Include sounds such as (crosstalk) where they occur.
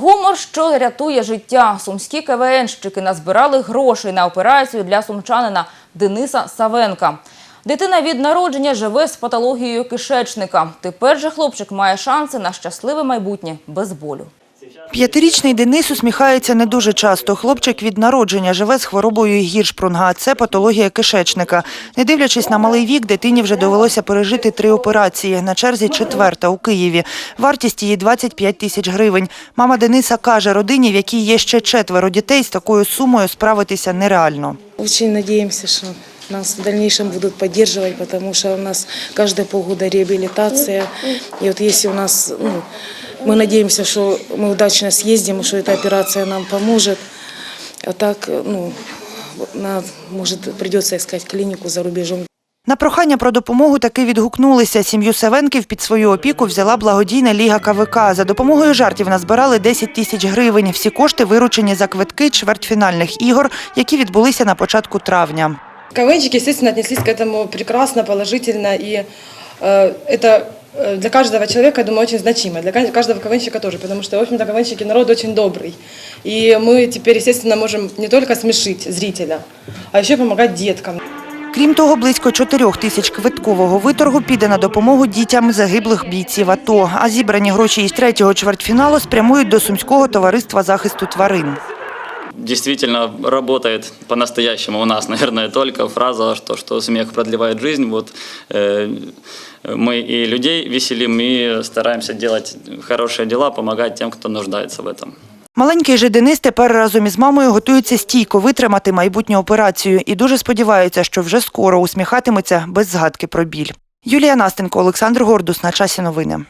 Гумор, що рятує життя. Сумські КВНщики назбирали грошей на операцію для сумчанина Дениса Савенка. Дитина від народження живе з патологією кишечника. Тепер же хлопчик має шанси на щасливе майбутнє без болю. П'ятирічний Денис усміхається не дуже часто. Хлопчик від народження живе з хворобою Гіршпрунга, це патологія кишечника. Не дивлячись на малий вік, дитині вже довелося пережити три операції. На черзі четверта у Києві. Вартість її 25 тисяч гривень. Мама Дениса каже, родині, в якій є ще четверо дітей, з такою сумою справитися нереально. Очень надеемся, что нас в дальнейшем будут поддерживать, потому что у нас каждые полгода реабилитация. И вот если у нас, ну, мы надеемся, что мы удачно съездим, что эта операция нам поможет. А так, ну, на, может, придется искать клинику за рубежом. На прохання про допомогу таки відгукнулися. Сім'ю Савенків під свою опіку взяла благодійна ліга КВК. За допомогою жартів назбирали 10 тисяч гривень. Всі кошти виручені за квитки чвертьфінальних ігор, які відбулися на початку травня. КВНчики, естественно, отнеслись к этому прекрасно, положительно. И э, это э, для каждого человека, я думаю, очень значимо. Для каждого КВНщика тоже, потому что, в общем-то, КВНщики народ очень добрый. И мы теперь, естественно, можем не только смешить зрителя, а еще помогать деткам. Крім того, близько 4 тисяч квиткового виторгу піде на допомогу дітям загиблих бійців АТО. А зібрані гроші із третього чвертьфіналу спрямують до Сумського товариства захисту тварин действительно работает по-настоящему у нас, (laughs) наверное, только фраза, что, что смех продлевает жизнь. Вот э, мы и людей веселим, и стараемся делать хорошие дела, помогать тем, кто нуждается в этом. Маленький же Денис тепер разом із мамою готується стійко витримати майбутню операцію і дуже сподівається, що вже скоро усміхатиметься без згадки про біль. Юлія Настенко, Олександр Гордус. На часі новини.